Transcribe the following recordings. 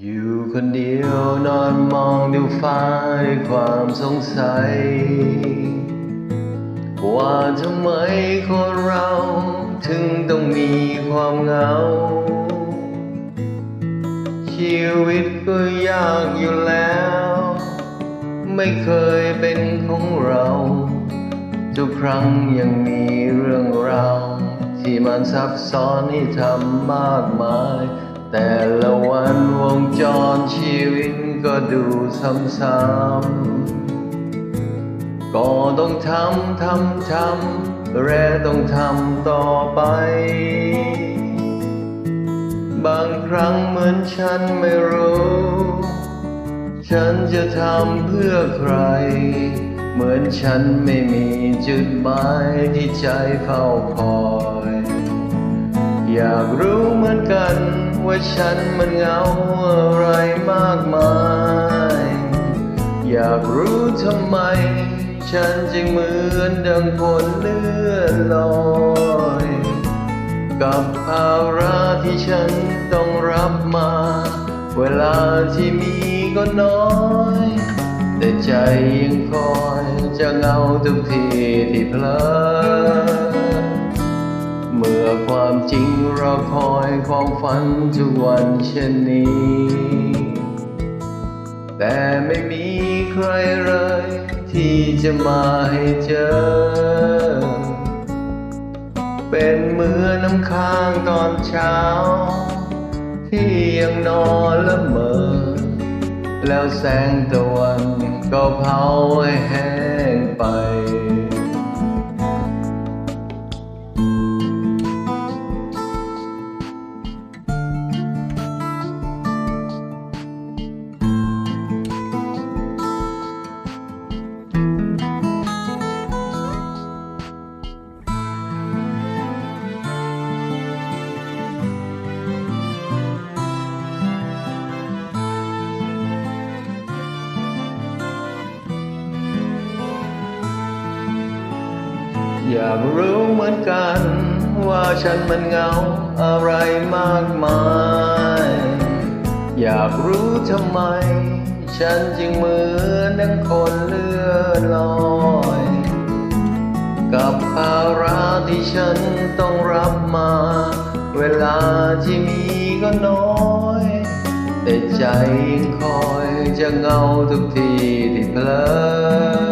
อยู่คนเดียวนอนมองดูฟ้าด้วยความสงสัย ว่าทำไมคนเราถึงต้องมีความเหงา ชีวิตก็ยากอยู่แล้ว ไม่เคยเป็นของเรา ทุกครั้งยังมีเรื่องราวที่มันซับซ้อนให้ทำมากมาย แต่ละวัน งจรชีวิตก็ดูซ้ำๆก็ต้องทำทำทำและต้องทำต่อไป บางครั้งเหมือนฉันไม่รู้ ฉันจะทำเพื่อใคร เหมือนฉันไม่มีจุดหมายที่ใจเฝ้าคอย อยากรู้เหมือนกัน ว่าฉันมันเหงาอะไรมากมาย อยากรู้ทำไม ฉันจึงเหมือนดังคนเลื่อนลอย กับภาระที่ฉันต้องรับมา เวลาที่มีก็น้อย แต่ใจยังคอยจะเหงาทุกทีที่เพลอ เมื่อความจริงรอคอยความฝันทุกวันเช่นนี้ แต่ไม่มีใครเลย ที่จะมาให้เจอ เป็นเหมือนน้ำค้างตอนเช้า ที่ยังนอนละเมอ แล้วแสงตะวันก็เผาให้แห้งไป อยากรู้เหมือนกัน ว่าฉันมันเหงาอะไรมากมาย อยากรู้ทำไม ฉันจึงเหมือนดังคนเลื่อนลอย กับภาระที่ฉันต้องรับมา เวลาที่มีก็น้อย แต่ใจยังคอยจะเหงาทุกทีที่เพลอเ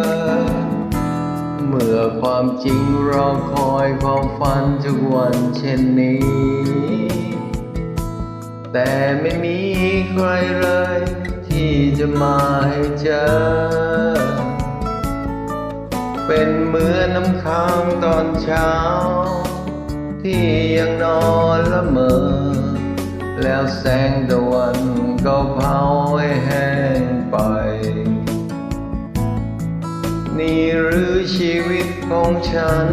มื่อความจริงรอคอยความฝันทุกวันเช่นนี้ แต่ไม่มีใครเลย ที่จะมาให้เจอ เป็นเหมือนน้ำค้างตอนเช้า ที่ยังนอนละเมอ แล้วแสงตะวันก็เผา ของฉัน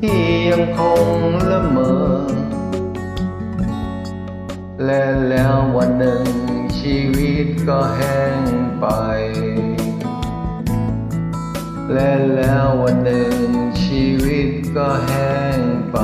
ที่ยังคงละเมอ และแล้ววันหนึ่งชีวิตก็แห้งไป และแล้ววันหนึ่งชีวิตก็แห้งไป